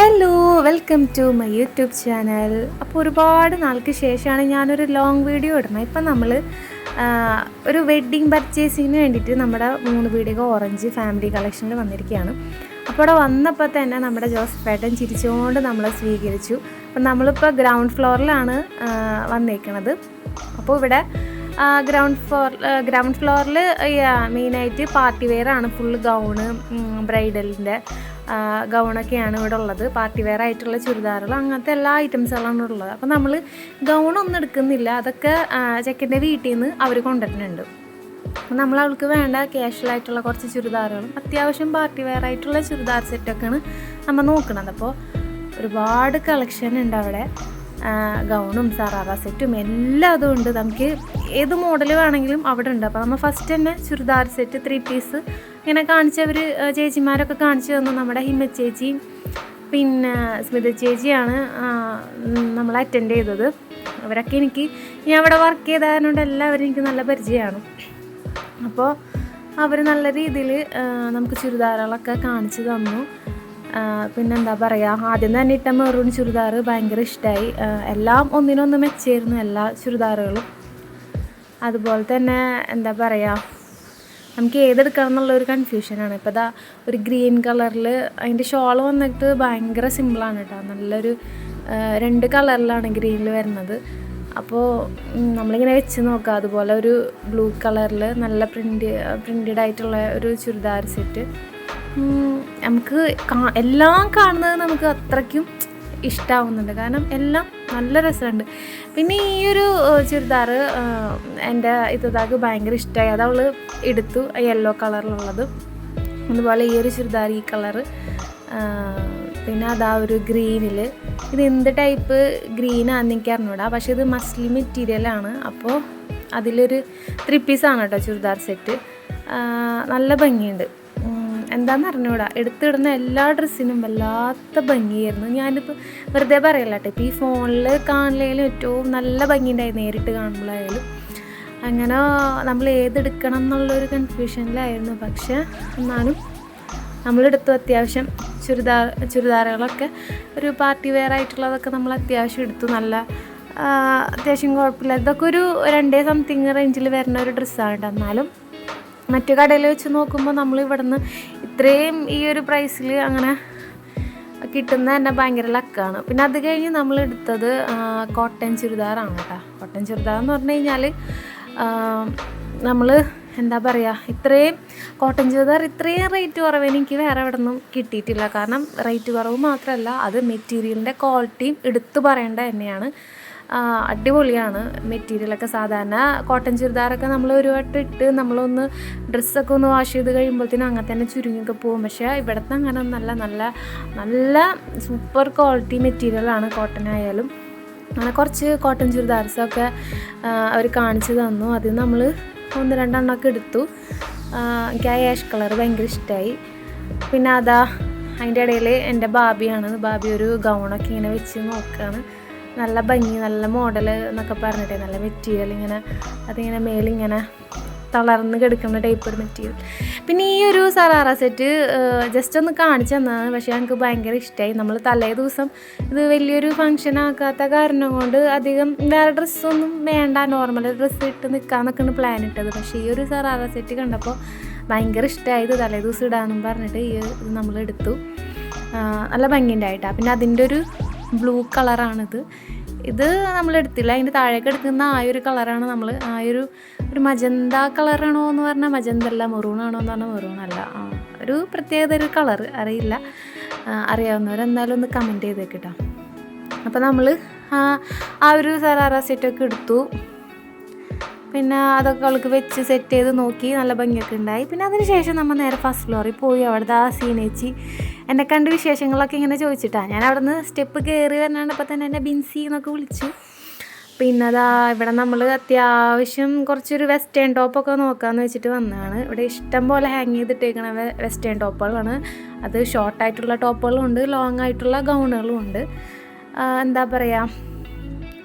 Hello welcome to my YouTube channel അപ്പോൾ ഒരുപാട് നാൾക്ക് ശേഷമാണ് ഞാനൊരു ലോങ് വീഡിയോ ഇടുന്നത്. ഇപ്പം നമ്മൾ ഒരു വെഡ്ഡിങ് പർച്ചേസിങ്ങിന് വേണ്ടിയിട്ട് നമ്മുടെ മൂന്ന് വീടുകൾ ഓറഞ്ച് ഫാമിലി കളക്ഷനിൽ വന്നിരിക്കുകയാണ്. അപ്പോൾ അവിടെ വന്നപ്പോൾ തന്നെ നമ്മുടെ ജോസഫേട്ടൻ ചിരിച്ചുകൊണ്ട് നമ്മളെ സ്വീകരിച്ചു. അപ്പം നമ്മളിപ്പോൾ ഗ്രൗണ്ട് ഫ്ലോറിലാണ് വന്നേക്കണത്. അപ്പോൾ ഇവിടെ ഗ്രൗണ്ട് ഫ്ലോർ ഗ്രൗണ്ട് ഫ്ലോറിൽ മെയിനായിട്ട് പാർട്ടി വെയർ ആണ്. ഫുള്ള് ഗൗണ് ബ്രൈഡലിന്റെ ഗൗണൊക്കെയാണ് ഇവിടെ ഉള്ളത്. പാർട്ടി വെയർ ആയിട്ടുള്ള ചുരിദാറുകൾ അങ്ങനത്തെ എല്ലാ ഐറ്റംസുകളാണ് ഉള്ളത്. അപ്പോൾ നമ്മൾ ഗൗണൊന്നും എടുക്കുന്നില്ല. അതൊക്കെ ചെക്കന്റെ വീട്ടിൽ നിന്ന് അവർ കൊണ്ടുവരുന്നുണ്ട് നമ്മൾ അവൾക്ക് വേണ്ട ക്യാഷ്വലായിട്ടുള്ള കുറച്ച് ചുരിദാറുകളും അത്യാവശ്യം പാർട്ടി വെയർ ആയിട്ടുള്ള ചുരിദാർ സെറ്റൊക്കെയാണ് നമ്മൾ നോക്കുന്നത്. അപ്പോൾ ഒരുപാട് കളക്ഷൻ ഉണ്ട് അവിടെ. ഗൗണും സറാറ സെറ്റും എല്ലാം അതും ഉണ്ട്. നമുക്ക് ഏത് മോഡൽ വേണമെങ്കിലും അവിടെ ഉണ്ട്. അപ്പോൾ നമ്മൾ ഫസ്റ്റ് തന്നെ ചുരിദാർ സെറ്റ് ത്രീ പീസ് ഇങ്ങനെ കാണിച്ചവർ ചേച്ചിമാരൊക്കെ കാണിച്ചു തന്നു. നമ്മുടെ ഹിമ ചേച്ചി പിന്നെ സ്മിത ചേച്ചിയാണ് നമ്മൾ അറ്റൻഡ് ചെയ്തത്. അവരൊക്കെ എനിക്ക് ഞാൻ അവിടെ വർക്ക് ചെയ്തതുകൊണ്ട് എല്ലാവരും എനിക്ക് നല്ല പരിചയമാണ്. അപ്പോൾ അവർ നല്ല രീതിയിൽ നമുക്ക് ചുരിദാറുകളൊക്കെ കാണിച്ചു തന്നു. പിന്നെന്താ പറയുക ആദ്യം തന്നെ ഇട്ട മെറൂൺ ചുരിദാർ ഭയങ്കര ഇഷ്ടമായി എല്ലാം ഒന്നിനൊന്ന് മെച്ചായിരുന്നു എല്ലാ ചുരിദാറുകളും. അതുപോലെ തന്നെ എന്താ പറയുക നമുക്ക് ഏതെടുക്കണം എന്നുള്ള ഒരു കൺഫ്യൂഷനാണ് ഇപ്പോൾ ഇതാ ഒരു ഗ്രീൻ കളറിൽ അതിന്റെ ഷോൾ വന്നിട്ട് ഭയങ്കര സിമ്പിളാണ് കേട്ടോ നല്ലൊരു രണ്ട് കളറിലാണ് ഗ്രീനിൽ വരുന്നത്. അപ്പോൾ നമ്മളിങ്ങനെ വെച്ച് നോക്കാം. അതുപോലെ ഒരു ബ്ലൂ കളറിൽ നല്ല പ്രിന്റ് പ്രിന്റഡ് ആയിട്ടുള്ള ഒരു ചുരിദാർ സെറ്റ് നമുക്ക് എല്ലാം കാണുന്നത് നമുക്ക് അത്രയ്ക്കും ഇഷ്ടമാവുന്നുണ്ട് കാരണം എല്ലാം നല്ല രസമുണ്ട്. പിന്നെ ഈ ഒരു ചുരിദാർ എന്റെ ഇതാക്ക് ഭയങ്കര ഇഷ്ടമായി അത് അവൾ എടുത്തു യെല്ലോ കളറിലുള്ളത് അതുപോലെ ഈ ഒരു ചുരിദാർ ഈ കളറ് പിന്നെ അതാ ഒരു ഗ്രീനിൽ ഇത് എന്ത് ടൈപ്പ് ഗ്രീനാണെന്ന് എനിക്ക് അറിഞ്ഞൂടാ പക്ഷേ ഇത് മസ്ലി മെറ്റീരിയലാണ് അപ്പോൾ അതിലൊരു ത്രീ പീസാണ് കേട്ടോ ചുരിദാർ സെറ്റ് നല്ല ഭംഗിയുണ്ട്. എന്താണെന്ന് അറിഞ്ഞൂടാ എടുത്തിടുന്ന എല്ലാ ഡ്രസ്സിനും വല്ലാത്ത ഭംഗിയായിരുന്നു. ഞാനിപ്പോൾ വെറുതെ പറയല്ല ഇപ്പോൾ ഈ ഫോണിൽ കാണലായാലും ഏറ്റവും നല്ല ഭംഗിയുണ്ടായി നേരിട്ട് കാണുമ്പോഴായാലും. അങ്ങനെ നമ്മൾ ഏതെടുക്കണം എന്നുള്ളൊരു കൺഫ്യൂഷനിലായിരുന്നു പക്ഷെ എന്നാലും നമ്മളെടുത്തു അത്യാവശ്യം ചുരിദാർ ചുരിദാറുകളൊക്കെ ഒരു പാർട്ടി വെയർ ആയിട്ടുള്ളതൊക്കെ നമ്മൾ അത്യാവശ്യം എടുത്തു. നല്ല അത്യാവശ്യം കുഴപ്പമില്ല. ഇതൊക്കെ ഒരു രണ്ടേ സംതിങ് റേഞ്ചിൽ വരുന്ന ഒരു ഡ്രസ്സാണ് കേട്ടോ എന്നാലും മറ്റു കടയിൽ വെച്ച് നോക്കുമ്പോൾ നമ്മൾ ഇവിടുന്ന് ഇത്രയും ഈ ഒരു പ്രൈസിൽ അങ്ങനെ കിട്ടുന്ന തന്നെ ഭയങ്കര ലക്കാണ്. പിന്നെ അത് കഴിഞ്ഞ് നമ്മൾ എടുത്തത് കോട്ടൺ ചുരിദാറാണ് കേട്ടോ കോട്ടൺ ചുരിദാർ എന്ന് പറഞ്ഞു കഴിഞ്ഞാൽ നമ്മൾ എന്താ പറയുക ഇത്രയും കോട്ടൺ ചുരിദാർ ഇത്രയും റേറ്റ് കുറവ് എനിക്ക് വേറെ എവിടെ നിന്നും കിട്ടിയിട്ടില്ല. കാരണം റേറ്റ് കുറവ് മാത്രമല്ല അത് മെറ്റീരിയലിന്റെ ക്വാളിറ്റിയും എടുത്തു പറയേണ്ട തന്നെയാണ്. അടിപൊളിയാണ് മെറ്റീരിയലൊക്കെ സാധാരണ കോട്ടൺ ചുരിദാറൊക്കെ നമ്മൾ ഒരു ഇട്ട് നമ്മളൊന്ന് ഡ്രസ്സൊക്കെ ഒന്ന് വാഷ് ചെയ്ത് കഴിയുമ്പോഴത്തേനും അങ്ങനെ തന്നെ ചുരുങ്ങിയൊക്കെ പോകും. പക്ഷേ ഇവിടുത്തെ അങ്ങനെ നല്ല നല്ല നല്ല സൂപ്പർ ക്വാളിറ്റി മെറ്റീരിയലാണ് കോട്ടൺ ആയാലും. അങ്ങനെ കുറച്ച് കോട്ടൺ ചുരിദാർസൊക്കെ അവർ കാണിച്ചു തന്നു. അത് നമ്മൾ ഒന്ന് രണ്ടെണ്ണമൊക്കെ എടുത്തു. എനിക്ക് ആ ആഷ് കളർ ഭയങ്കര ഇഷ്ടമായി പിന്നെ അതാ അതിന്റെ ഇടയിൽ എന്റെ ബാബിയാണ്. ബാബി ഒരു ഗൗണൊക്കെ ഇങ്ങനെ വെച്ച് നോക്കുകയാണ് നല്ല ഭംഗി നല്ല മോഡൽ എന്നൊക്കെ പറഞ്ഞിട്ട് നല്ല മെറ്റീരിയൽ ഇങ്ങനെ അതിങ്ങനെ മേലിങ്ങനെ തളർന്ന് കിടക്കുന്ന ടൈപ്പ് ഒരു മെറ്റീരിയൽ പിന്നെ ഈ ഒരു സറാറ സെറ്റ് ജസ്റ്റ് ഒന്ന് കാണിച്ചു തന്നതാണ്. പക്ഷേ എനിക്ക് ഭയങ്കര ഇഷ്ടമായി നമ്മൾ തലേ ദിവസം ഇത് വലിയൊരു ഫങ്ഷൻ ആക്കാത്ത കാരണം കൊണ്ട് അധികം വേറെ ഡ്രസ്സൊന്നും വേണ്ട. നോർമൽ ഡ്രസ്സ് ഇട്ട് നിൽക്കാമെന്നൊക്കെയാണ് പ്ലാൻ ഇട്ടത്. പക്ഷേ ഈ ഒരു സറാറ സെറ്റ് കണ്ടപ്പോൾ ഭയങ്കര ഇഷ്ടമായത് തലേ ദിവസം ഇടാമെന്നും പറഞ്ഞിട്ട് ഈ ഇത് നമ്മൾ എടുത്തു നല്ല ഭംഗിയുണ്ടായിട്ടാണ് പിന്നെ അതിന്റെ ഒരു ബ്ലൂ കളറാണിത് ഇത് നമ്മൾ എടുത്തില്ല. അതിന്റെ താഴേക്ക് എടുക്കുന്ന ആ ഒരു കളറാണ് നമ്മൾ ആ ഒരു ഒരു മജന്ത കളറാണോ എന്ന് പറഞ്ഞാൽ മജന്ത അല്ല മെറൂണാണോ എന്ന് പറഞ്ഞാൽ മെറൂൺ ഒരു പ്രത്യേകത ഒരു കളർ അറിയില്ല. അറിയാവുന്നവരെന്തായാലും ഒന്ന് കമന്റ് ചെയ്തേക്കിട്ടോ അപ്പോൾ നമ്മൾ ആ ഒരു സറാറ സെറ്റൊക്കെ എടുത്തു. പിന്നെ അതൊക്കെ അവൾക്ക് വെച്ച് സെറ്റ് ചെയ്ത് നോക്കി നല്ല ഭംഗിയൊക്കെ ഉണ്ടായി. പിന്നെ അതിന് ശേഷം നമ്മൾ നേരെ ഫസ്റ്റ് ഫ്ലോറിൽ പോയി. അവിടുത്തെ ആ സീനേച്ചി എന്നെ കണ്ട് വിശേഷങ്ങളൊക്കെ ഇങ്ങനെ ചോദിച്ചിട്ടാണ് ഞാൻ അവിടെ നിന്ന് സ്റ്റെപ്പ് കയറി വരണപ്പോൾ തന്നെ എന്നെ ബിൻസി എന്നൊക്കെ വിളിച്ചു. പിന്നെ അതാ ഇവിടെ നമ്മൾ അത്യാവശ്യം കുറച്ചൊരു വെസ്റ്റേൺ ടോപ്പൊക്കെ നോക്കാമെന്ന് വെച്ചിട്ട് വന്നതാണ്. ഇവിടെ ഇഷ്ടം പോലെ ഹാങ് ചെയ്തിട്ടേക്കണ വെസ്റ്റേൺ ടോപ്പുകളാണ് അത് ഷോർട്ടായിട്ടുള്ള ടോപ്പുകളും ഉണ്ട് ലോങ് ആയിട്ടുള്ള ഗൗണുകളും ഉണ്ട് എന്താ പറയുക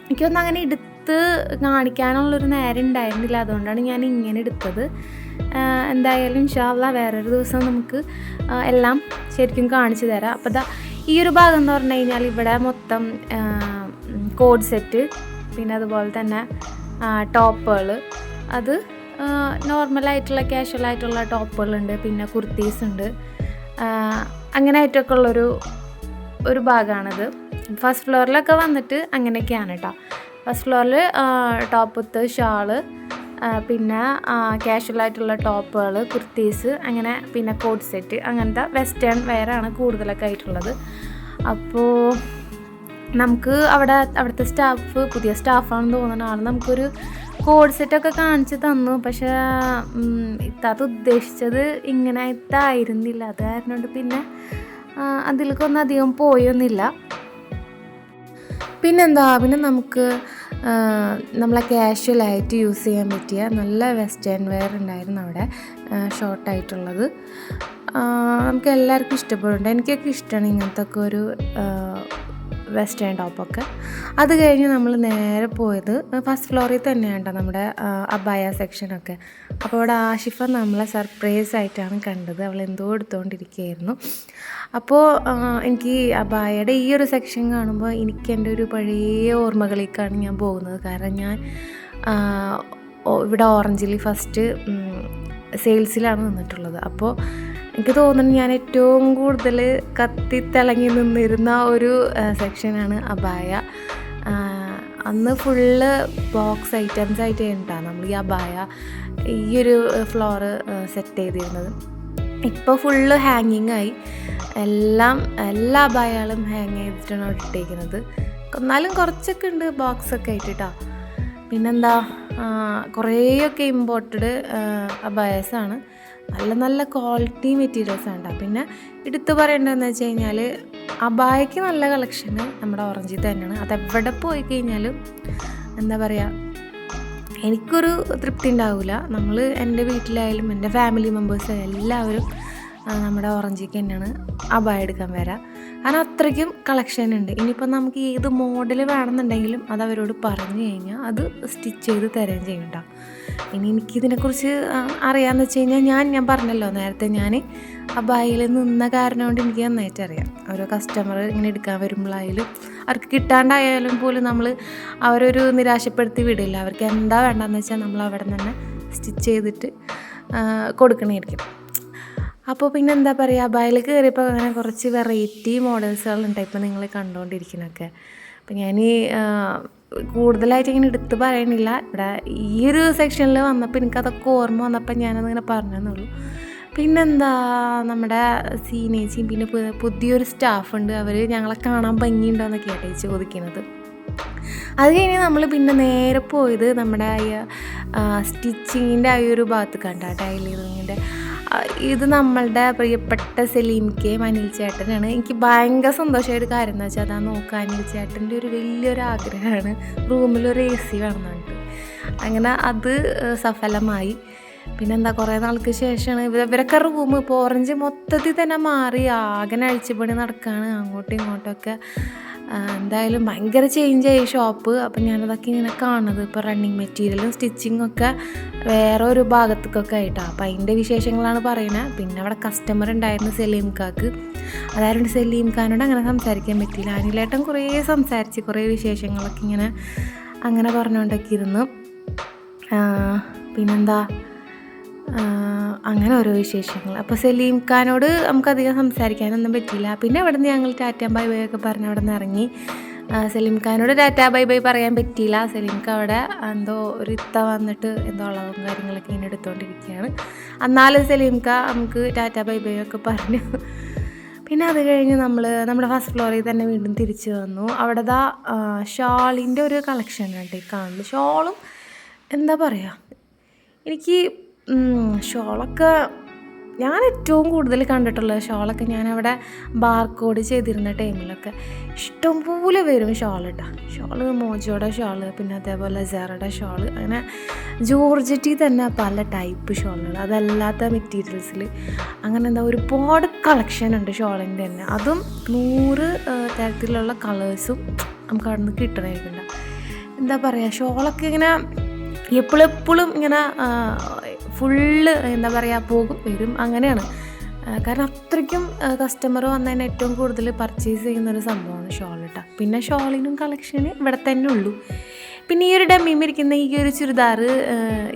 എനിക്കൊന്നും അങ്ങനെ എടുത്ത് കാണിക്കാനുള്ളൊരു നേരം ഉണ്ടായിരുന്നില്ല. അതുകൊണ്ടാണ് ഞാൻ ഇങ്ങനെ എടുത്തത്. എന്തായാലും ഇൻഷാല്ല വേറൊരു ദിവസം നമുക്ക് എല്ലാം ശരിക്കും കാണിച്ചു തരാം. അപ്പോൾ ദാ ഈ ഒരു ഭാഗം എന്ന് പറഞ്ഞു കഴിഞ്ഞാൽ ഇവിടെ മൊത്തം കോഡ് സെറ്റ് പിന്നെ അതുപോലെ തന്നെ ടോപ്പുകൾ. അത് നോർമലായിട്ടുള്ള കാഷ്വൽ ആയിട്ടുള്ള ടോപ്പുകളുണ്ട് പിന്നെ കുർത്തീസ് ഉണ്ട്. അങ്ങനെ ആയിട്ടൊക്കെ ഉള്ളൊരു ഒരു ഭാഗമാണിത്. ഫസ്റ്റ് ഫ്ലോറിലൊക്കെ വന്നിട്ട് അങ്ങനെയൊക്കെയാണ് കേട്ടോ ഫസ്റ്റ് ഫ്ലോറിൽ ടോപ്പത്ത് ഷാൾ പിന്നെ കാഷ്വൽ ആയിട്ടുള്ള ടോപ്പുകൾ കുർത്തീസ് അങ്ങനെ പിന്നെ കോട്ട് സെറ്റ് അങ്ങനത്തെ വെസ്റ്റേൺ വെയറാണ് കൂടുതലൊക്കെ ആയിട്ടുള്ളത്. അപ്പോൾ നമുക്ക് അവിടെ അവിടുത്തെ സ്റ്റാഫ് പുതിയ സ്റ്റാഫാണെന്ന് തോന്നുന്ന ആൾ നമുക്കൊരു കോഡ് സെറ്റൊക്കെ കാണിച്ച് തന്നു. പക്ഷേ ഇത്താത്ത ഉദ്ദേശിച്ചത് ഇങ്ങനത്തെ ആയിരുന്നില്ല. അത് കാരണം പിന്നെ അതിലേക്കൊന്നും അധികം പോയൊന്നുമില്ല. പിന്നെന്താ? പിന്നെ നമുക്ക് നമ്മളെ ക്യാഷ്വലായിട്ട് യൂസ് ചെയ്യാൻ പറ്റിയ നല്ല വെസ്റ്റേൺ വെയർ ഉണ്ടായിരുന്നു അവിടെ ഷോർട്ടായിട്ടുള്ളത് നമുക്ക് എല്ലാവർക്കും ഇഷ്ടപ്പെടുന്നുണ്ട്. എനിക്കൊക്കെ ഇഷ്ടമാണ് ഇങ്ങനത്തെ ഒക്കെ ഒരു വെസ്റ്റേൺ ടോപ്പൊക്കെ. അത് കഴിഞ്ഞ് നമ്മൾ നേരെ പോയത് ഫസ്റ്റ് ഫ്ലോറിൽ തന്നെയാണ് നമ്മുടെ അബായ സെക്ഷനൊക്കെ അപ്പോൾ അവിടെ ആഷിഫ നമ്മളെ സർപ്രൈസ് ആയിട്ടാണ് കണ്ടത്. അവൾ എന്തോ എടുത്തുകൊണ്ടിരിക്കുകയായിരുന്നു അപ്പോൾ എനിക്ക് അബായയുടെ ഈ ഒരു സെക്ഷൻ കാണുമ്പോൾ എനിക്ക് എന്റെ ഒരു പഴയ ഓർമ്മകളിലേക്കാണ് ഞാൻ പോകുന്നത്. കാരണം ഞാൻ ഇവിടെ ഓറഞ്ചിൽ ഫസ്റ്റ് സെയിൽസിലാണ് നിന്നിട്ടുള്ളത്. അപ്പോൾ എനിക്ക് തോന്നുന്നു ഞാൻ ഏറ്റവും കൂടുതൽ കത്തിത്തിളങ്ങി നിന്നിരുന്ന ഒരു സെക്ഷനാണ് അബായ. അന്ന് ഫുള്ള് ബോക്സ് ഐറ്റംസ് ആയിട്ട് ഉണ്ടാകും നമ്മൾ ഈ അബായ ഈ ഒരു ഫ്ലോറ് സെറ്റ് ചെയ്തിരുന്നത്. ഇപ്പോൾ ഫുള്ള് ഹാങ്ങിങ് ആയി. എല്ലാം എല്ലാ അബായകളും ഹാങ് ചെയ്തിട്ടാണ് ഇട്ടേക്കുന്നത്. എന്നാലും കുറച്ചൊക്കെ ഉണ്ട് ബോക്സൊക്കെ ആയിട്ട് പിന്നെന്താ കുറേയൊക്കെ ഇമ്പോർട്ടഡ് അബായസാണ്. നല്ല നല്ല ക്വാളിറ്റി മെറ്റീരിയൽസ് ആണ് ട്ടോ. പിന്നെ എടുത്തു പറയേണ്ടതെന്ന് വെച്ച് കഴിഞ്ഞാൽ അബായക്ക് നല്ല കളക്ഷന് നമ്മുടെ ഓറഞ്ചിൽ തന്നെയാണ് അതെവിടെ പോയി കഴിഞ്ഞാലും എന്താ പറയുക എനിക്കൊരു തൃപ്തി ഉണ്ടാവില്ല നമ്മൾ എന്റെ വീട്ടിലായാലും എന്റെ ഫാമിലി മെമ്പേഴ്സ് എല്ലാവരും നമ്മുടെ ഓറഞ്ചിക്ക് തന്നെയാണ്. അബായ എടുക്കാൻ വരാം. കാരണം അത്രയ്ക്കും കളക്ഷൻ ഉണ്ട്. ഇനിയിപ്പോൾ നമുക്ക് ഏത് മോഡൽ വേണമെന്നുണ്ടെങ്കിലും അത് അവരോട് പറഞ്ഞു കഴിഞ്ഞാൽ അത് സ്റ്റിച്ച് ചെയ്ത് തരുകയും ചെയ്യണ്ട ഇനി എനിക്കിതിനെക്കുറിച്ച് അറിയാമെന്ന് വെച്ച് കഴിഞ്ഞാൽ ഞാൻ ഞാൻ പറഞ്ഞല്ലോ നേരത്തെ ഞാൻ അബായിൽ നിന്ന കാരണം കൊണ്ട് എനിക്ക് നന്നായിട്ട് അറിയാം. ഓരോ കസ്റ്റമർ ഇങ്ങനെ എടുക്കാൻ വരുമ്പോഴായാലും അവർക്ക് കിട്ടാണ്ടായാലും പോലും നമ്മൾ അവരൊരു നിരാശപ്പെടുത്തി വിടില്ല. അവർക്ക് എന്താ വേണ്ടതെന്ന് വെച്ചാൽ നമ്മൾ അവിടെ തന്നെ സ്റ്റിച്ച് ചെയ്തിട്ട് കൊടുക്കണമായിരിക്കും അപ്പോൾ പിന്നെ എന്താ പറയുക അബായിൽ കയറിയപ്പോൾ അങ്ങനെ കുറച്ച് വെറൈറ്റി മോഡൽസുകളുണ്ട് ഇപ്പോൾ നിങ്ങൾ കണ്ടുകൊണ്ടിരിക്കുന്നൊക്കെ അപ്പം ഞാൻ ഈ കൂടുതലായിട്ട് ഇങ്ങനെ എടുത്ത് പറയണില്ല. ഇവിടെ ഈ ഒരു സെക്ഷനിൽ വന്നപ്പോൾ എനിക്കതൊക്കെ ഓർമ്മ വന്നപ്പോൾ ഞാനതിങ്ങനെ പറഞ്ഞെന്നുള്ളൂ പിന്നെന്താ നമ്മുടെ സീനേച്ചിയും പിന്നെ പുതിയൊരു സ്റ്റാഫുണ്ട് അവർ ഞങ്ങളെ കാണാൻ ഭംഗിയുണ്ടോയെന്നൊക്കെ ആട്ടെ ചോദിക്കുന്നത് അത് കഴിഞ്ഞ് നമ്മൾ പിന്നെ നേരെ പോയത് നമ്മുടെ ആ സ്റ്റിച്ചിങ്ങിന്റെ ആ ഒരു ഭാഗത്ത് കണ്ട ടൈലിങ്ങിന്റെ ഇത് നമ്മളുടെ പ്രിയപ്പെട്ട സലീം കെ അനിൽ ചേട്ടനാണ്. എനിക്ക് ഭയങ്കര സന്തോഷമായ ഒരു കാര്യം എന്ന് വെച്ചാൽ അതാ നോക്കുക അനിൽ ചേട്ടന്റെ ഒരു വലിയൊരു ആഗ്രഹമാണ് റൂമിലൊരു എ സി വേണം എന്ന് അങ്ങനെ അത് സഫലമായി. പിന്നെന്താ കുറേ നാൾക്ക് ശേഷമാണ് ഇവർ ഇവരൊക്കെ റൂം ഇപ്പോൾ ഓറഞ്ച് മൊത്തത്തിൽ തന്നെ മാറി. ആകെ അഴിച്ചുപണി നടക്കുകയാണ് അങ്ങോട്ടും ഇങ്ങോട്ടൊക്കെ എന്തായാലും ഭയങ്കര ചേഞ്ച് ആയി ഷോപ്പ് അപ്പം ഞാനതൊക്കെ ഇങ്ങനെ കാണുന്നത്. ഇപ്പോൾ റണ്ണിങ് മെറ്റീരിയലും സ്റ്റിച്ചിങ്ങും ഒക്കെ വേറെ ഒരു ഭാഗത്തേക്കൊക്കെ ആയിട്ടാണ് അപ്പം അതിന്റെ വിശേഷങ്ങളാണ് പറയുന്നത് പിന്നെ അവിടെ കസ്റ്റമർ ഉണ്ടായിരുന്നു സെലീം കാക്ക് അതായത് സെലീം ഖാനോട് അങ്ങനെ സംസാരിക്കാൻ പറ്റിയില്ല. അനിലേട്ടൻ കുറേ സംസാരിച്ച് കുറേ വിശേഷങ്ങളൊക്കെ ഇങ്ങനെ അങ്ങനെ പറഞ്ഞുകൊണ്ടൊക്കെ ഇരുന്നു. പിന്നെന്താ? അങ്ങനെ ഓരോ വിശേഷങ്ങൾ. അപ്പോൾ സലീം ഖാനോട് നമുക്കധികം സംസാരിക്കാനൊന്നും പറ്റിയില്ല. പിന്നെ അവിടെ നിന്ന് ഞങ്ങൾ ടാറ്റാ ബൈ ബൈ ഒക്കെ പറഞ്ഞ് അവിടെ നിന്ന് ഇറങ്ങി സലീം ഖാനോട് ടാറ്റ ബൈ ബൈ പറയാൻ പറ്റിയില്ല. സലീം ഖാൻ അവിടെ എന്തോ ഒരു ഇത്ത വന്നിട്ട് എന്തോ അളവും കാര്യങ്ങളൊക്കെ ഇങ്ങനെ എടുത്തുകൊണ്ടിരിക്കുകയാണ് എന്നാലും സലീം ഖാൻ നമുക്ക് ടാറ്റാ ബൈ ബൈ ഒക്കെ പറഞ്ഞു. പിന്നെ അത് കഴിഞ്ഞ് നമ്മൾ നമ്മുടെ ഫസ്റ്റ് ഫ്ലോറിൽ തന്നെ വീണ്ടും തിരിച്ചു വന്നു. അവിടെ ദാ ഷാളിന്റെ ഒരു കളക്ഷൻ ഉണ്ട് ഈ കാണുന്നത് ഷോളും എന്താ പറയുക എനിക്ക് ഷോളൊക്കെ ഞാൻ ഏറ്റവും കൂടുതൽ കണ്ടിട്ടുള്ള ഷോളൊക്കെ ഞാനവിടെ ബാർക്കോഡ് ചെയ്തിരുന്ന ടൈമിലൊക്കെ ഇഷ്ടംപോലെ വരും ഷോൾ കേട്ടോ. ഷോൾ മോജോയുടെ ഷോൾ പിന്നെ അതേപോലെ സെറയുടെ ഷോൾ അങ്ങനെ ജോർജറ്റി തന്നെ പല ടൈപ്പ് ഷോളുകൾ അതല്ലാത്ത മെറ്റീരിയൽസിൽ. അങ്ങനെ എന്താ ഒരുപാട് കളക്ഷൻ ഉണ്ട് ഷോളിന്റെ തന്നെ. അതും നൂറ് തരത്തിലുള്ള കളേഴ്സും നമുക്ക് അവിടെ നിന്ന് കിട്ടണമായിരിക്കും എന്താ പറയുക ഷോളൊക്കെ ഇങ്ങനെ എപ്പോഴെപ്പോഴും ഇങ്ങനെ ഫുള്ള് എന്താ പറയുക പോകും വരും അങ്ങനെയാണ്. കാരണം അത്രയ്ക്കും കസ്റ്റമർ വന്നതിന് ഏറ്റവും കൂടുതൽ പർച്ചേസ് ചെയ്യുന്ന ഒരു സംഭവമാണ് ഷോൾ കേട്ടോ പിന്നെ ഷോളിനും കളക്ഷന് ഇവിടെ തന്നെ ഉള്ളൂ. പിന്നെ ഈ ഒരു ഡമ്മിയും ഇരിക്കുന്ന ഈ ഒരു ചുരിദാർ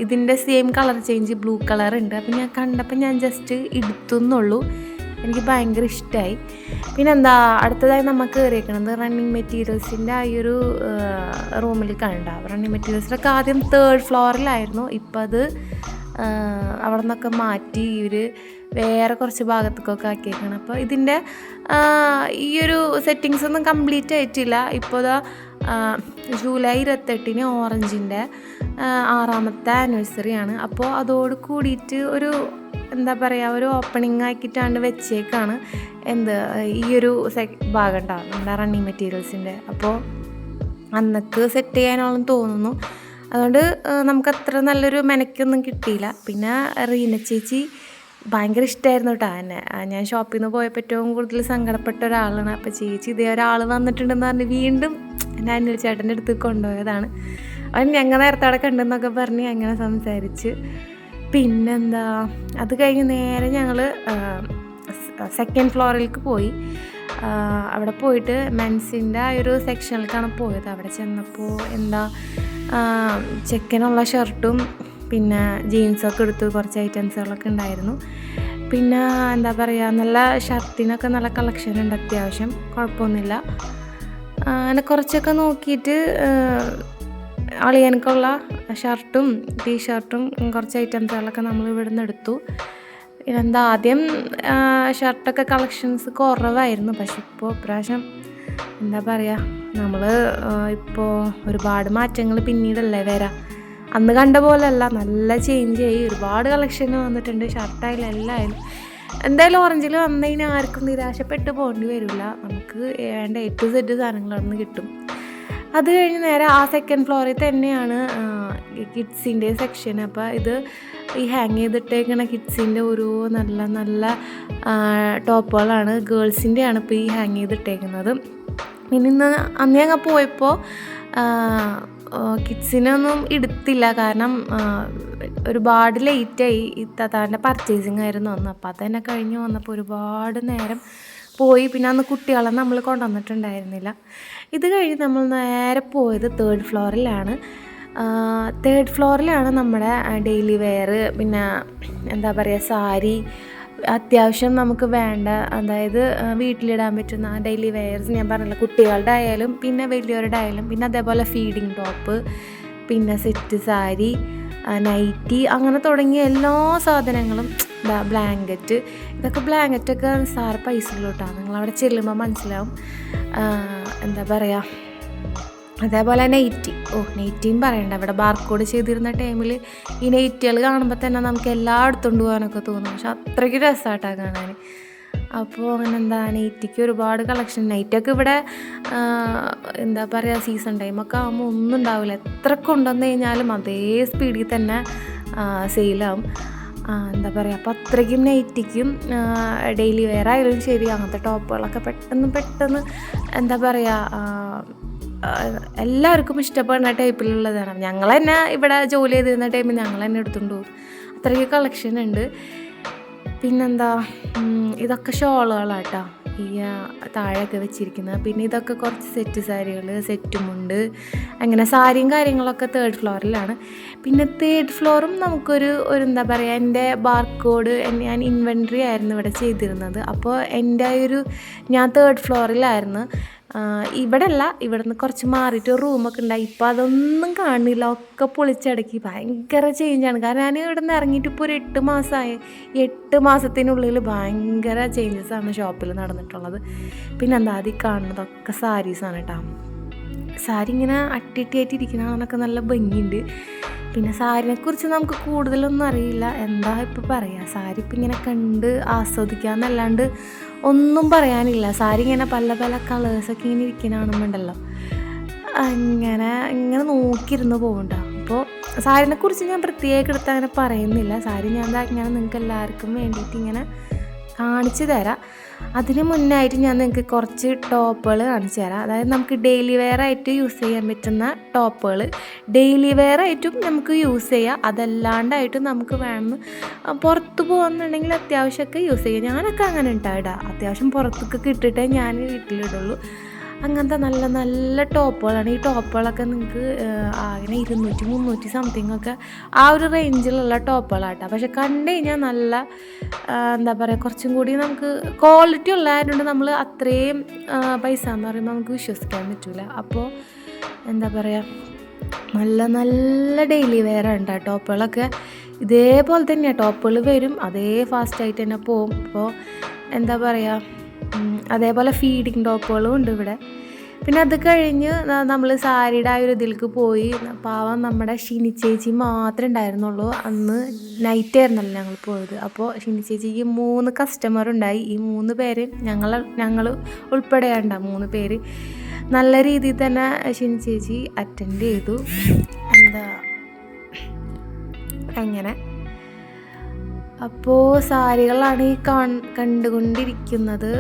ഇതിന്റെ same colour change blue colour ഉണ്ട്. അപ്പം ഞാൻ കണ്ടപ്പോൾ ഞാൻ ജസ്റ്റ് എടുത്തുന്നുള്ളൂ. എനിക്ക് ഭയങ്കര ഇഷ്ടമായി പിന്നെ എന്താ അടുത്തതായി നമുക്ക് കയറിയേക്കണത് റണ്ണിങ് മെറ്റീരിയൽസിന്റെ ആ ഒരു റൂമിൽ കണ്ട. റണ്ണിങ് മെറ്റീരിയൽസിലൊക്കെ ആദ്യം തേർഡ് ഫ്ലോറിലായിരുന്നു ഇപ്പം അത് അവിടെ നിന്നൊക്കെ മാറ്റി ഇവർ വേറെ കുറച്ച് ഭാഗത്തേക്കൊക്കെ ആക്കിയേക്കണം. അപ്പോൾ ഇതിന്റെ ഈ ഒരു സെറ്റിങ്സ് ഒന്നും കംപ്ലീറ്റ് ആയിട്ടില്ല. ഇപ്പോൾ ഇതാ ജൂലൈ ഇരുപത്തെട്ടിന് ഓറഞ്ചിന്റെ ആറാമത്തെ ആനിവേഴ്സറി ആണ്. അപ്പോൾ അതോട് കൂടിയിട്ട് ഒരു എന്താ പറയുക ഒരു ഓപ്പണിംഗ് ആക്കിയിട്ടാണ്ട് വെച്ചേക്കാണ്. എന്ത് ഈ ഒരു സെ ഭാഗം ഉണ്ടാവും നമ്മുടെ റണ്ണിങ് മെറ്റീരിയൽസിന്റെ അപ്പോൾ അന്നക്ക് സെറ്റ് ചെയ്യാനോളം തോന്നുന്നു. അതുകൊണ്ട് നമുക്ക് അത്ര നല്ലൊരു മെനക്കൊന്നും കിട്ടിയില്ല. പിന്നെ റീന ചേച്ചി ഭയങ്കര ഇഷ്ടമായിരുന്നു കേട്ടോ എന്നെ. ഞാൻ ഷോപ്പിൽ നിന്ന് പോയപ്പോൾ ഏറ്റവും കൂടുതൽ സങ്കടപ്പെട്ട ഒരാളാണ്. അപ്പോൾ ചേച്ചി ഇതേ ഒരാൾ വന്നിട്ടുണ്ടെന്ന് പറഞ്ഞ് വീണ്ടും എന്റെ അനിൽ ചേട്ടന്റെ അടുത്ത് കൊണ്ടുപോയതാണ്. അവൻ ഞങ്ങൾ നേരത്തെ അവിടെ കണ്ടെന്നൊക്കെ പറഞ്ഞ് അങ്ങനെ സംസാരിച്ച്. പിന്നെന്താ അത് കഴിഞ്ഞ് നേരെ ഞങ്ങൾ സെക്കൻഡ് ഫ്ലോറിലേക്ക് പോയി. അവിടെ പോയിട്ട് മെൻസിന്റെ ആ ഒരു സെക്ഷനിലേക്കാണ് പോയത്. അവിടെ ചെന്നപ്പോൾ എന്താ ചെക്കനുള്ള ഷർട്ടും പിന്നെ ജീൻസൊക്കെ എടുത്തു കുറച്ച് ഐറ്റംസുകളൊക്കെ ഉണ്ടായിരുന്നു. പിന്നെ എന്താ പറയുക നല്ല ഷർട്ടിനൊക്കെ നല്ല കളക്ഷൻ ഉണ്ട് അത്യാവശ്യം കുഴപ്പമൊന്നുമില്ല. അങ്ങനെ കുറച്ചൊക്കെ നോക്കിയിട്ട് അളിയനക്കുള്ള ഷർട്ടും ടീഷർട്ടും കുറച്ച് ഐറ്റംസുകളൊക്കെ നമ്മൾ ഇവിടുന്ന് എടുത്തു. പിന്നെന്താ ആദ്യം ഷർട്ടൊക്കെ കളക്ഷൻസ് കുറവായിരുന്നു. പക്ഷെ ഇപ്പോൾ ഇപ്രാവശ്യം എന്താ പറയുക നമ്മൾ ഇപ്പോൾ ഒരുപാട് മാറ്റങ്ങൾ പിന്നീടല്ലേ വരാം. അന്ന് കണ്ട പോലെയല്ല നല്ല ചേഞ്ച് ആയി. ഒരുപാട് കളക്ഷൻ വന്നിട്ടുണ്ട്. ഷർട്ടായാലും എല്ലാം എന്തായാലും ഓറഞ്ചിൽ വന്നു കഴിഞ്ഞാൽ ആർക്കും നിരാശപ്പെട്ട് പോകേണ്ടി വരില്ല. നമുക്ക് വേണ്ട ഏറ്റവും സെറ്റ് നിന്ന് കിട്ടും. അത് കഴിഞ്ഞ് നേരെ ആ സെക്കൻഡ് ഫ്ലോറിൽ തന്നെയാണ് കിഡ്സിന്റെ സെക്ഷൻ അപ്പോൾ ഇത് ഈ ഹാങ് ചെയ്തിട്ടേക്കണ കിഡ്സിന്റെ ഓരോ നല്ല നല്ല ടോപ്പുകളാണ് ടോപ്പുകളാണ് ഗേൾസിന്റെയാണ് ഇപ്പോൾ ഈ ഹാങ് ചെയ്തിട്ടേക്കുന്നത്. പിന്നെ ഇന്ന് അന്ന് ഞങ്ങൾ പോയപ്പോൾ കിഡ്സിനൊന്നും എടുത്തില്ല കാരണം ഒരുപാട് ലേറ്റായി ഈ താത്താന്റെ പർച്ചേസിങ് ആയിരുന്നു അന്ന്. അപ്പോൾ അതന്നെ കഴിഞ്ഞ് വന്നപ്പോൾ ഒരുപാട് നേരം പോയി. പിന്നെ അന്ന് കുട്ടികളെ നമ്മൾ കൊണ്ടുവന്നിട്ടുണ്ടായിരുന്നില്ല. ഇത് കഴിഞ്ഞ് നമ്മൾ നേരെ പോയത് തേർഡ് ഫ്ലോറിലാണ് തേർഡ് ഫ്ലോറിലാണ് നമ്മുടെ ഡെയിലി വെയർ പിന്നെ എന്താ പറയുക സാരി. അത്യാവശ്യം നമുക്ക് വേണ്ട അതായത് വീട്ടിലിടാൻ പറ്റുന്ന ഡെയിലി വെയർസ് ഞാൻ പറഞ്ഞില്ല കുട്ടികളുടെ ആയാലും പിന്നെ വലിയവരുടെ ആയാലും പിന്നെ അതേപോലെ ഫീഡിങ് ടോപ്പ് പിന്നെ സെറ്റ് സാരി നൈറ്റി അങ്ങനെ തുടങ്ങിയ എല്ലാ സാധനങ്ങളും ബ്ലാങ്കറ്റ് ഇതൊക്കെ ബ്ലാങ്കറ്റൊക്കെ പൈസ നിങ്ങൾ നിങ്ങളവിടെ ചെല്ലുമ്പോൾ മനസ്സിലാവും എന്താ പറയുക അതേപോലെ നെയ്റ്റി ഓ നെയ്റ്റിയും പറയണ്ട. അവിടെ ബാർക്കോഡ് ചെയ്തിരുന്ന ടൈമിൽ ഈ നെയ്റ്റികൾ കാണുമ്പോൾ തന്നെ നമുക്ക് എല്ലായിടത്തും പോകാനൊക്കെ തോന്നും. പക്ഷെ അത്രയ്ക്ക് രസമായിട്ടാണ് കാണാൻ അപ്പോൾ അങ്ങനെ എന്താ നെയ്റ്റിക്ക് ഒരുപാട് കളക്ഷൻ നൈറ്റൊക്കെ ഇവിടെ എന്താ പറയുക സീസൺ ടൈമൊക്കെ ആകുമ്പോൾ ഒന്നും ഉണ്ടാവില്ല. എത്ര കൊണ്ടുവന്നു കഴിഞ്ഞാലും അതേ സ്പീഡിൽ തന്നെ സെയിലാവും എന്താ പറയുക അപ്പോൾ അത്രയ്ക്കും നൈറ്റിക്കും ഡെയിലി വെയർ ആയാലും ശരി അങ്ങനത്തെ ടോപ്പുകളൊക്കെ പെട്ടെന്ന് പെട്ടെന്ന് എന്താ പറയുക എല്ലാവർക്കും ഇഷ്ടപ്പെടുന്ന ടൈപ്പിലുള്ളതാണ്. ഞങ്ങൾ തന്നെ ഇവിടെ ജോലി ചെയ്തിരുന്ന ടൈമിൽ ഞങ്ങൾ തന്നെ എടുത്തുകൊണ്ട് പോകും. അത്രയ്ക്ക് കളക്ഷൻ ഉണ്ട്. പിന്നെന്താ ഇതൊക്കെ ഷോളുകളാട്ടോ. ഈ താഴെയൊക്കെ വെച്ചിരിക്കുന്നത്. പിന്നെ ഇതൊക്കെ കുറച്ച് സെറ്റ് സാരികൾ സെറ്റുമുണ്ട് അങ്ങനെ സാരിയും കാര്യങ്ങളൊക്കെ തേർഡ് ഫ്ലോറിലാണ് പിന്നെ തേർഡ് ഫ്ലോറും നമുക്കൊരു ഒരു എന്താ പറയുക എന്റെ ബാർക്കോഡ് ഞാൻ ഇൻവെൻട്രി ആയിരുന്നു ഇവിടെ ചെയ്തിരുന്നത്. അപ്പോൾ എന്റെ ഒരു ഞാൻ തേർഡ് ഫ്ലോറിലായിരുന്നു ഇവിടെ അല്ല ഇവിടെ നിന്ന് കുറച്ച് മാറിയിട്ട് റൂമൊക്കെ ഉണ്ടായി. ഇപ്പോൾ അതൊന്നും കാണില്ല. ഒക്കെ പൊളിച്ചടക്കി. ഭയങ്കര ചേഞ്ചാണ് കാരണം ഞാൻ ഇവിടെ നിന്ന് ഇറങ്ങിയിട്ട് ഇപ്പോൾ ഒരു എട്ട് മാസമായി എട്ട് മാസത്തിനുള്ളിൽ ഭയങ്കര ചേഞ്ചസ് ആണ് ഷോപ്പിൽ നടന്നിട്ടുള്ളത്. പിന്നെ എന്താ ആദ്യം കാണുന്നതൊക്കെ സാരീസാണ് കേട്ടോ സാരി ഇങ്ങനെ അട്ടിട്ടിയായിട്ടിരിക്കുന്ന ഇരിക്കണതൊക്കെ നല്ല ഭംഗിയുണ്ട്. പിന്നെ സാരിനെ കുറിച്ച് നമുക്ക് കൂടുതലൊന്നും അറിയില്ല. എന്താ ഇപ്പോൾ പറയുക സാരി ഇപ്പം ഇങ്ങനെ കണ്ട് ആസ്വദിക്കാന്നല്ലാണ്ട് ഒന്നും പറയാനില്ല. സാരി ഇങ്ങനെ പല പല കളേഴ്സൊക്കെ ഇങ്ങനെ ഇരിക്കാനാണെന്നുണ്ടല്ലോ അങ്ങനെ ഇങ്ങനെ നോക്കിയിരുന്ന് പോകണ്ട അപ്പോൾ സാരിനെ കുറിച്ച് ഞാൻ പ്രത്യേകം എടുത്ത് അങ്ങനെ പറയുന്നില്ല. സാരി ഞാൻ ഇങ്ങനെ നിങ്ങൾക്ക് എല്ലാവർക്കും വേണ്ടിയിട്ട് ഇങ്ങനെ കാണിച്ചു തരാം. അതിന് മുന്നായിട്ട് ഞാൻ നിങ്ങൾക്ക് കുറച്ച് ടോപ്പുകൾ കാണിച്ചു തരാം. അതായത് നമുക്ക് ഡെയിലി വെയർ ആയിട്ട് യൂസ് ചെയ്യാൻ പറ്റുന്ന ടോപ്പുകൾ. ഡെയിലി വെയർ ആയിട്ടും നമുക്ക് യൂസ് ചെയ്യാം. അതല്ലാണ്ടായിട്ടും നമുക്ക് വേണമെന്ന് പുറത്ത് പോകുന്നുണ്ടെങ്കിൽ അത്യാവശ്യമൊക്കെ യൂസ് ചെയ്യാം. ഞാനൊക്കെ അങ്ങനെ ഉണ്ടായിടാം അത്യാവശ്യം പുറത്തൊക്കെ ഇട്ടിട്ടേ ഞാൻ വീട്ടിലിടുള്ളൂ. അങ്ങനത്തെ നല്ല നല്ല ടോപ്പുകളാണ്. ഈ ടോപ്പുകളൊക്കെ നിങ്ങൾക്ക് അങ്ങനെ ഇരുന്നൂറ്റി മുന്നൂറ്റി സംതിങ് ഒക്കെ ആ ഒരു റേഞ്ചിലുള്ള ടോപ്പുകളാട്ടോ. പക്ഷെ കണ്ടു കഴിഞ്ഞാൽ നല്ല എന്താ പറയുക കുറച്ചും കൂടി നമുക്ക് ക്വാളിറ്റി ഉള്ളതായതുകൊണ്ട് നമ്മൾ അത്രയും പൈസ എന്ന് പറയുമ്പോൾ നമുക്ക് വിശ്വസിക്കാൻ പറ്റില്ല അപ്പോൾ എന്താ പറയുക നല്ല നല്ല ഡെയിലി വെയർ ഉണ്ട് ടോപ്പുകളൊക്കെ. ഇതേപോലെ തന്നെയാണ് ടോപ്പുകൾ വരും അതേ ഫാസ്റ്റായിട്ട് തന്നെ പോകും അപ്പോൾ എന്താ പറയുക അതേപോലെ ഫീഡിങ് ടോപ്പുകളും ഉണ്ട് ഇവിടെ. പിന്നെ അത് കഴിഞ്ഞ് നമ്മൾ സാരിയുടെ ആ ഒരു ഇതിലേക്ക് പോയി. പാവം നമ്മുടെ ഷിനി ചേച്ചി മാത്രമേ ഉണ്ടായിരുന്നുള്ളൂ. അന്ന് നൈറ്റ് ആയിരുന്നല്ലോ ഞങ്ങൾ പോയത്. അപ്പോൾ ഷിനി ചേച്ചിക്ക് മൂന്ന് കസ്റ്റമർ ഉണ്ടായി. ഈ മൂന്ന് പേര് ഞങ്ങൾ ഞങ്ങൾ ഉൾപ്പെടെയുണ്ട മൂന്ന് പേര്. നല്ല രീതിയിൽ തന്നെ ഷിനി ചേച്ചി അറ്റൻഡ് ചെയ്തു. എന്താ അങ്ങനെ അപ്പോൾ സാരികളാണ് ഈ കണ്ടുകൊണ്ടിരിക്കുന്നത്.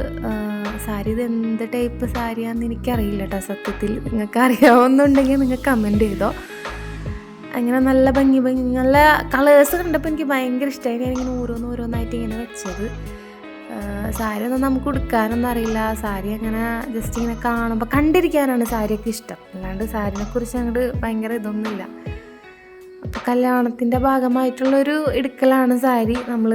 സാരി ഇത് എന്ത് ടൈപ്പ് സാരിയാണെന്ന് എനിക്കറിയില്ല കേട്ടോ സത്യത്തിൽ. നിങ്ങൾക്ക് അറിയാവുന്നുണ്ടെങ്കിൽ നിങ്ങൾ കമന്റ് ചെയ്തോ. അങ്ങനെ നല്ല ഭംഗി ഭംഗി നല്ല കളേഴ്സ് കണ്ടപ്പോൾ എനിക്ക് ഭയങ്കര ഇഷ്ടമായി ഞാനിങ്ങനെ ഓരോന്ന് ഓരോന്നായിട്ട് ഇങ്ങനെ വെച്ചത്. സാരി ഒന്നും നമുക്ക് ഉടുക്കാനൊന്നും അറിയില്ല. സാരി അങ്ങനെ ജസ്റ്റ് ഇങ്ങനെ കാണുമ്പോൾ കണ്ടിരിക്കാനാണ് സാരിയൊക്കെ ഇഷ്ടം. അല്ലാണ്ട് സാരിനെക്കുറിച്ച് അങ്ങോട്ട് ഭയങ്കര ഇതൊന്നുമില്ല. അപ്പോൾ കല്യാണത്തിന്റെ ഭാഗമായിട്ടുള്ളൊരു എടുക്കലാണ് സാരി. നമ്മൾ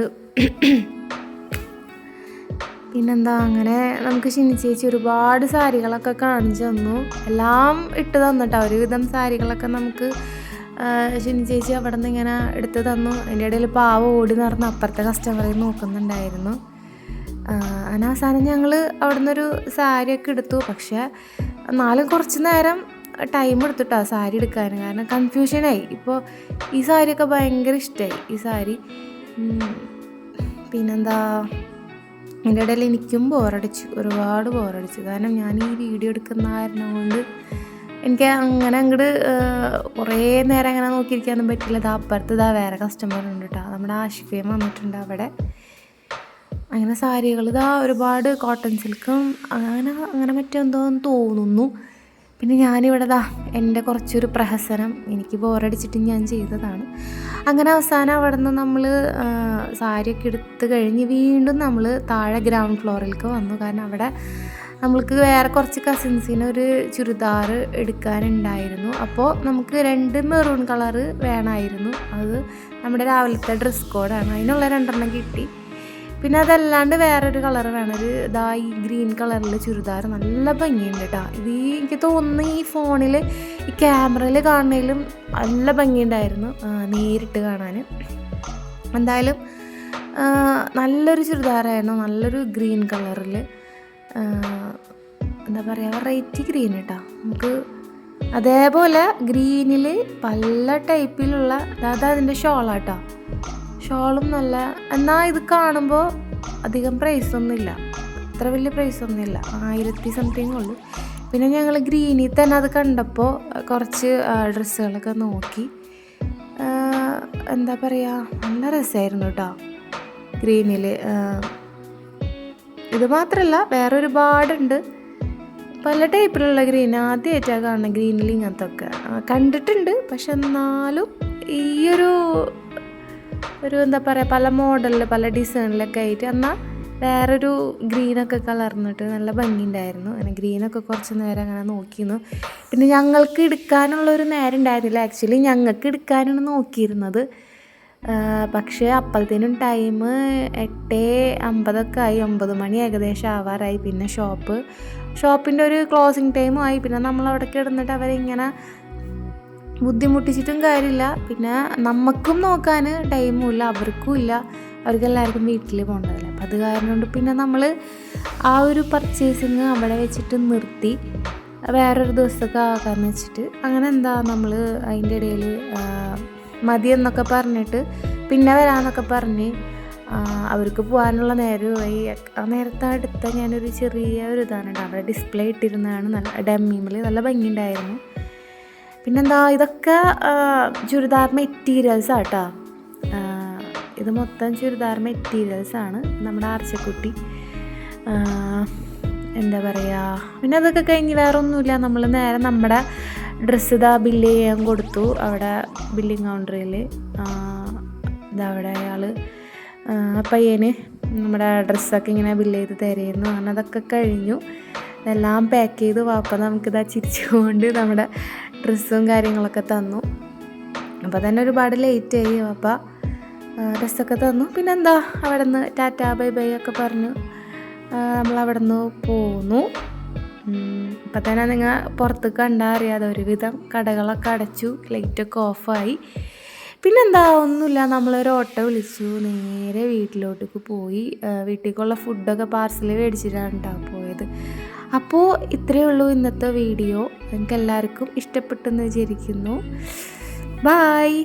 പിന്നെന്താ അങ്ങനെ നമുക്ക് ചേച്ചി ഒരുപാട് സാരികളൊക്കെ കാണിച്ചു തന്നു. എല്ലാം ഇട്ട് തന്നിട്ടോ ഒരുവിധം സാരികളൊക്കെ നമുക്ക് ചേച്ചി അവിടെ നിന്ന് ഇങ്ങനെ എടുത്ത് തന്നു. അതിന്റെ ഇടയിൽ പാവ ഓടി നടന്ന് അപ്പുറത്തെ കസ്റ്റമറെ നോക്കുന്നുണ്ടായിരുന്നു. അതിനവസാനം ഞങ്ങൾ അവിടെ നിന്നൊരു സാരിയൊക്കെ എടുത്തു. പക്ഷേ എന്നാലും കുറച്ച് നേരം ടൈം എടുത്തിട്ടോ സാരി എടുക്കാൻ കാരണം കൺഫ്യൂഷനായി ഇപ്പോൾ ഈ സാരിയൊക്കെ ഭയങ്കര ഇഷ്ടമായി ഈ സാരി പിന്നെന്താ എന്റെ ഇടയിൽ എനിക്കും ബോറടിച്ചു ഒരുപാട് ബോറടിച്ചു കാരണം ഞാൻ ഈ വീഡിയോ എടുക്കുന്ന കാരണം കൊണ്ട് എനിക്ക് അങ്ങനെ അങ്ങോട്ട് കുറേ നേരം അങ്ങനെ നോക്കിയിരിക്കാനൊന്നും പറ്റില്ല. ഇതാ അപ്പുറത്ത് ഇതാ വേറെ കസ്റ്റമർ ഉണ്ട് കേട്ടോ നമ്മുടെ ആഷിഫയും വന്നിട്ടുണ്ട് അവിടെ. അങ്ങനെ സാരികൾ ഇതാ ഒരുപാട് കോട്ടൺ സിൽക്കും അങ്ങനെ അങ്ങനെ മറ്റെന്തോന്ന് തോന്നുന്നു. പിന്നെ ഞാനിവിടെ ദാ എന്റെ കുറച്ചൊരു പ്രഹസനം എനിക്ക് ബോറടിച്ചിട്ട് ഞാൻ ചെയ്തതാണ്. അങ്ങനെ അവസാനം അവിടെ നിന്ന് നമ്മൾ സാരിയൊക്കെ എടുത്ത് കഴിഞ്ഞ് വീണ്ടും നമ്മൾ താഴെ ഗ്രൗണ്ട് ഫ്ലോറിലേക്ക് വന്നു. കാരണം അവിടെ നമ്മൾക്ക് വേറെ കുറച്ച് കസിൻസിന് ഒരു ചുരിദാർ എടുക്കാനുണ്ടായിരുന്നു. അപ്പോൾ നമുക്ക് രണ്ട് മെറൂൺ കളറ് വേണമായിരുന്നു. അത് നമ്മുടെ രാവിലത്തെ ഡ്രസ് കോഡാണ്. അതിനുള്ള രണ്ടെണ്ണം കിട്ടി. പിന്നെ അതല്ലാണ്ട് വേറൊരു കളർ വേണം. ഒരു ഇതാ ഈ ഗ്രീൻ കളറിൽ ചുരിദാർ നല്ല ഭംഗിയുണ്ട് കേട്ടോ ഇത് എനിക്ക് തോന്നുന്നു ഈ ഫോണിൽ ഈ ക്യാമറയിൽ കാണുന്നതിലും നല്ല ഭംഗിയുണ്ടായിരുന്നു. നേരിട്ട് കാണാൻ എന്തായാലും നല്ലൊരു ചുരിദാറായിരുന്നു. നല്ലൊരു ഗ്രീൻ കളറിൽ എന്താ പറയുക വെറൈറ്റി ഗ്രീൻ കേട്ടോ നമുക്ക് അതേപോലെ ഗ്രീനിൽ പല ടൈപ്പിലുള്ള അതായത് അതിന്റെ ഷോളാട്ടോ ഷോളും നല്ല എന്നാൽ ഇത് കാണുമ്പോൾ അധികം പ്രൈസ് ഒന്നുമില്ല. അത്ര വലിയ പ്രൈസ് ഒന്നുമില്ല. ആയിരത്തി സംതിങ് ഉള്ളു. പിന്നെ ഞങ്ങൾ ഗ്രീനിൽ തന്നെ അത് കണ്ടപ്പോൾ കുറച്ച് ഡ്രസ്സുകളൊക്കെ നോക്കി. എന്താ പറയുക നല്ല രസമായിരുന്നു കേട്ടോ ഗ്രീനിൽ ഇത് മാത്രമല്ല വേറെ ഒരുപാടുണ്ട് പല ടൈപ്പിലുള്ള ഗ്രീൻ ആദ്യമായിട്ടാണ് കാണുന്നത് ഗ്രീനിൽ ഇങ്ങനത്തെ ഒക്കെ കണ്ടിട്ടുണ്ട് പക്ഷെ എന്നാലും ഈയൊരു ഒരു എന്താ പറയുക പല മോഡലിൽ പല ഡിസൈനിലൊക്കെ ആയിട്ട് എന്നാൽ വേറൊരു ഗ്രീനൊക്കെ കളർന്നിട്ട് നല്ല ഭംഗിയുണ്ടായിരുന്നു. അങ്ങനെ ഗ്രീനൊക്കെ കുറച്ച് നേരം അങ്ങനെ നോക്കിയിരുന്നു. പിന്നെ ഞങ്ങൾക്ക് എടുക്കാനുള്ളൊരു നേരം ഉണ്ടായിരുന്നില്ല. ആക്ച്വലി ഞങ്ങൾക്ക് എടുക്കാനാണ് നോക്കിയിരുന്നത്. പക്ഷേ അപ്പോഴത്തേനും ടൈം എട്ട് അമ്പതൊക്കെ ആയി ഒമ്പത് മണി ഏകദേശം ആവാറായി. പിന്നെ ഷോപ്പ് ഷോപ്പിന്റെ ഒരു ക്ലോസിങ് ടൈമും ആയി. പിന്നെ നമ്മൾ അവിടെ കിടന്നിട്ട് അവരിങ്ങനെ ബുദ്ധിമുട്ടിച്ചിട്ടും കാര്യമില്ല. പിന്നെ നമുക്കും നോക്കാൻ ടൈമും ഇല്ല അവർക്കും ഇല്ല അവർക്കെല്ലാവർക്കും വീട്ടിൽ പോകേണ്ടതല്ലേ. അപ്പം അത് കാരണം കൊണ്ട് പിന്നെ നമ്മൾ ആ ഒരു പർച്ചേസിങ് അവിടെ വെച്ചിട്ട് നിർത്തി. വേറൊരു ദിവസമൊക്കെ ആക്കാമെന്ന് വെച്ചിട്ട്. അങ്ങനെ എന്താ നമ്മൾ അതിന്റെ ഇടയിൽ മതിയെന്നൊക്കെ പറഞ്ഞിട്ട് പിന്നെ വരാമെന്നൊക്കെ പറഞ്ഞ് അവർക്ക് പോകാനുള്ള നേരമായി ആ നേരത്തെ അടുത്ത ഞാനൊരു ചെറിയ ഒരു ഇതാണ് അവിടെ ഡിസ്പ്ലേ ഇട്ടിരുന്നതാണ്. നല്ല ഡമ്മിമിൽ നല്ല ഭംഗിയുണ്ടായിരുന്നു. പിന്നെന്താ ഇതൊക്കെ ചുരിദാർ മെറ്റീരിയൽസ് ആട്ടോ. ഇത് മൊത്തം ചുരിദാർ മെറ്റീരിയൽസ് ആണ് നമ്മുടെ ആർച്ചക്കുട്ടി. എന്താ പറയുക പിന്നെ അതൊക്കെ കഴിഞ്ഞ് വേറെ ഒന്നുമില്ല നമ്മൾ നേരെ നമ്മുടെ ഡ്രസ്സ് ഇതാ ബില്ല് ചെയ്യാൻ കൊടുത്തു. അവിടെ ബില്ലിംഗ് കൗണ്ടറിൽ ഇതാ അവിടെ അയാൾ പയ്യന് നമ്മുടെ ഡ്രസ്സൊക്കെ ഇങ്ങനെ ബില്ല് ചെയ്ത് തരുന്നു അങ്ങനെ അതൊക്കെ കഴിഞ്ഞു. എല്ലാം പാക്ക് ചെയ്ത് വാപ്പ നമുക്കിതാ ചിരിച്ചുകൊണ്ട് നമ്മുടെ ഡ്രസ്സും കാര്യങ്ങളൊക്കെ തന്നു. അപ്പോൾ തന്നെ ഒരുപാട് ലേറ്റ് ആയി വാപ്പ ഡ്രസ്സൊക്കെ തന്നു. പിന്നെന്താ അവിടെ നിന്ന് ടാറ്റ ബൈ ബൈ ഒക്കെ പറഞ്ഞു. നമ്മൾ അവിടെ നിന്ന് പോന്നു ഇപ്പം തന്നെ നിങ്ങൾ പുറത്ത് കണ്ടാൽ അറിയാതെ ഒരുവിധം കടകളൊക്കെ അടച്ചു ലൈറ്റൊക്കെ ഓഫായി പിന്നെന്താ ഒന്നുമില്ല നമ്മളൊരു ഓട്ടോ വിളിച്ചു. നേരെ വീട്ടിലോട്ടേക്ക് പോയി. വീട്ടിലേക്കുള്ള ഫുഡൊക്കെ പാർസൽ മേടിച്ചിട്ടാണ് കേട്ടോ പോയത്. അപ്പോൾ ഇത്രയേ ഉള്ളൂ ഇന്നത്തെ വീഡിയോ. നിങ്ങൾക്ക് എല്ലാവർക്കും ഇഷ്ടപ്പെട്ടെന്ന് വിചാരിക്കുന്നു. ബായ്